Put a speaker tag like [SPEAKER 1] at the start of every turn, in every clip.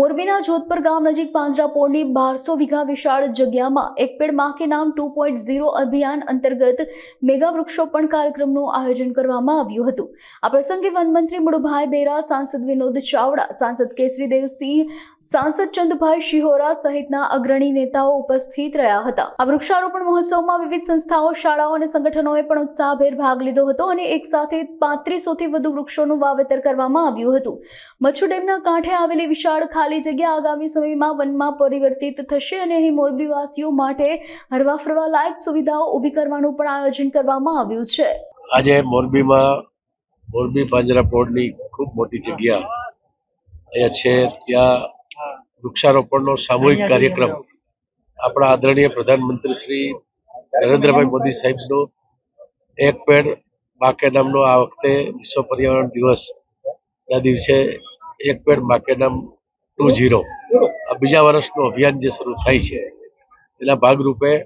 [SPEAKER 1] મોરબીના જોધપર ગામ નજીક પાંજરાપોળની બારસો વીઘા વિશાળ જગ્યામાં એક પેડમાં નામ ટુ પોઈન્ટ ઝીરો અભિયાન અંતર્ગત મેગા વૃક્ષોપણ કાર્યક્રમનું આયોજન કરવામાં આવ્યું હતું. આ પ્રસંગે વનમંત્રી મુળુભાઈ બેરા, સાંસદ વિનોદ ચાવડા, સાંસદ કેસરી દેવસિંહ સાંસદ ચંદભાઈ શિહોરા સહિતના અગ્રણી નેતાઓ ઉપસ્થિત રહ્યા હતા. આ વૃક્ષારોપણ મહોત્સવમાં વિવિધ સંસ્થાઓ, શાળાઓ અને સંગઠનોએ પણ ઉત્સાહભેર ભાગ લીધો હતો અને એક સાથે પાંત્રીસોથી વધુ વૃક્ષોનું વાવેતર કરવામાં આવ્યું હતું. મચ્છુ ડેમના કાંઠે આવેલી વિશાળ ખાલી જગ્યા આગામી સમયમાં વનમાં પરિવર્તિત થશે અને અહીં મોરબીવાસીઓ માટે હરવા ફરવા લાયક સુવિધાઓ ઊભી કરવાનું પણ આયોજન કરવામાં આવ્યું છે.
[SPEAKER 2] આજે મોરબીમાં, મોરબી પાંજરાપોળની ખૂબ મોટી જગ્યા. અહીંયા છે, ત્યાં વૃક્ષારોપણનો સામૂહિક કાર્યક્રમ. આપણા આદરણીય પ્રધાનમંત્રી શ્રી નરેન્દ્રભાઈ મોદી સાહેબનો એક પેડ બાકે નામનો આ વખતે વિશ્વ પર્યાવરણ દિવસ. ના દિવસે એક પેડ બાકે નામ ટુ ઝીરો. આ બીજા વર્ષનું અભિયાન જે શરૂ થાય છે, એના ભાગરૂપે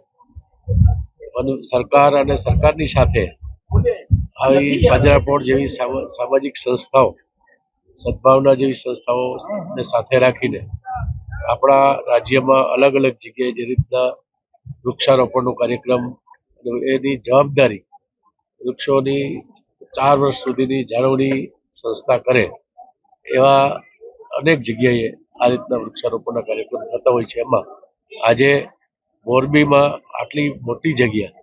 [SPEAKER 2] સરકાર અને સરકારની સાથે આવી બાજરાપોળ જેવી સામા- સામાજિક સંસ્થાઓ, સદભાવના જેવી સંસ્થાઓને સાથે રાખીને આપણા રાજ્યમાં અલગ અલગ જગ્યાએ જે રીતના વૃક્ષારોપણનો કાર્યક્રમ, એની જવાબદારી વૃક્ષોની ચાર વર્ષ સુધીની જાળવણી સંસ્થા કરે એવા અનેક જગ્યાએ આ રીતના વૃક્ષારોપણના કાર્યક્રમ થતા હોય છે. એમાં આજે મોરબીમાં આટલી મોટી જગ્યા,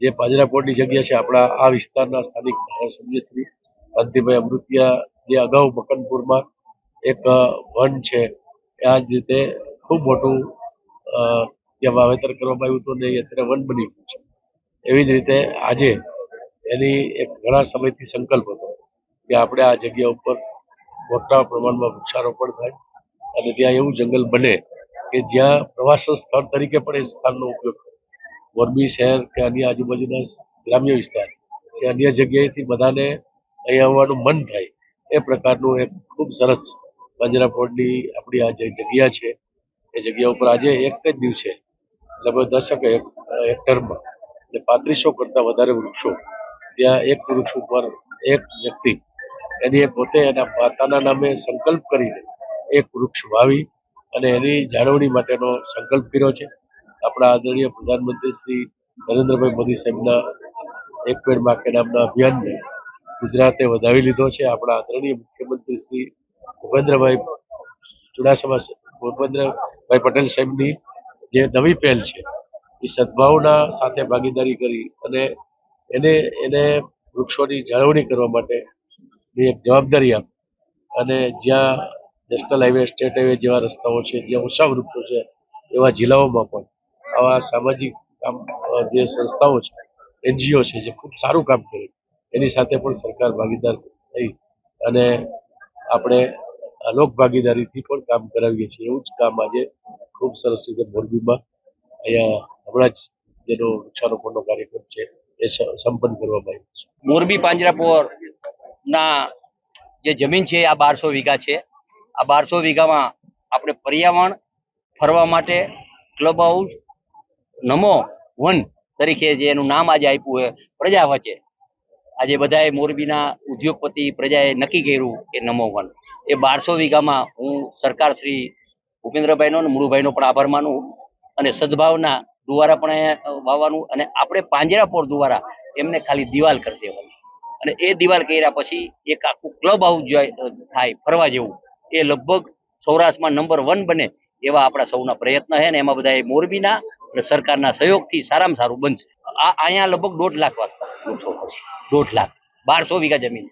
[SPEAKER 2] જે પાજરાપોળની જગ્યા છે, આપણા આ વિસ્તારના સ્થાનિક ધારાસભ્ય શ્રી કાંતિભાઈ અમૃતિયા જે અગાઉ મકનપુરમાં એક વન છે આ જ રીતે ખૂબ મોટું ત્યાં વાવેતર કરવામાં આવ્યું હતું ને અત્યારે વન બની ગયું છે. એવી જ રીતે આજે એની એક ઘણા સમયથી સંકલ્પ હતો કે આપણે આ જગ્યા ઉપર મોટા પ્રમાણમાં વૃક્ષારોપણ થાય અને ત્યાં એવું જંગલ બને કે જ્યાં પ્રવાસન સ્થળ તરીકે પણ એ સ્થાનનો ઉપયોગ મોરબી શહેર કે અન્ય આજુબાજુના ગ્રામ્ય વિસ્તાર કે અન્ય જગ્યાએથી બધાને અહીં આવવાનું મન થાય એ પ્રકારનું એક ખૂબ સરસ પાંજરાપોળની આપણી આ જે જગ્યા છે, એ જગ્યા ઉપર આજે એક જ દિવસે લગભગ દશક એક હેક્ટરમાં એટલે પાંત્રીસો કરતાં વધારે વૃક્ષો ત્યાં એક વૃક્ષ ઉપર એક વ્યક્તિ એની પોતે એના માતાના નામે સંકલ્પ કરીને એક વૃક્ષ વાવી અને એની જાળવણી માટેનો સંકલ્પ કર્યો છે. આપણા આદરણીય પ્રધાનમંત્રી શ્રી નરેન્દ્રભાઈ મોદી સાહેબના એક પેડ માકે નામના અભિયાનને ગુજરાતે વધાવી લીધો છે. આપણા આદરણીય મુખ્યમંત્રી શ્રી ભૂપેન્દ્રભાઈ ચુડાસમા ભૂપેન્દ્રભાઈ પટેલ સાહેબની જે નવી પહેલ છે, એ સદભાવના સાથે ભાગીદારી કરી અને એને એને વૃક્ષોની જાળવણી કરવા માટે એક જવાબદારી આપી અને જ્યાં નેશનલ હાઈવે સ્ટેટ હાઈવે જેવા રસ્તાઓ છે, જે ઓછા વૃક્ષો છે, એવા જિલ્લાઓમાં પણ આવા સામાજિક કામ જે સંસ્થાઓ છે, એનજીઓ છે, જે ખૂબ સારું કામ કરે એની સાથે પણ સરકાર ભાગીદાર થઈ અને આપણે લોક ભાગીદારીથી પણ કામ કરાવીએ છીએ. એવું જ કામ આજે ખૂબ સરસ રીતે મોરબીમાં અહીંયા હમણાં જ જેનો વૃક્ષારોપણનો કાર્યક્રમ છે, એ સંપન્ન કરવામાં આવ્યો છે.
[SPEAKER 3] મોરબી પાંજરાપોર ના જે જમીન છે, આ બારસો વીઘા છે. આ બારસો વીઘામાં આપણે પર્યાવરણ ફરવા માટે ક્લબ હાઉસ નમો વન તરીકે જે એનું નામ આજે આપ્યું છે પ્રજા વચ્ચે. આજે બધાએ મોરબીના ઉદ્યોગપતિ પ્રજાએ નક્કી કર્યું કે નમો વન. એ બારસો વીઘામાં હું સરકાર શ્રી ભૂપેન્દ્રભાઈનો અને મુળુભાઈનો પણ આભાર માનું અને સદભાવના દ્વારા પણ વાવવાનું અને આપણે પાંજરાપોર દ્વારા એમને ખાલી દિવાલ કરી દેવાની. અને એ દિવાલ કર્યા પછી એક આખું ક્લબ હાઉસ થાય, ફરવા જેવું. એ લગભગ સૌરાષ્ટ્રમાં નંબર વન બને એવા આપણા સૌના પ્રયત્ન છે ને એમાં બધા મોરબીના અને સરકારના સહયોગથી સારામાં સારું બનશે. આ અહીંયા લગભગ દોઢ લાખ વાગતા. દોઢ લાખ. બારસો વીઘા જમીન.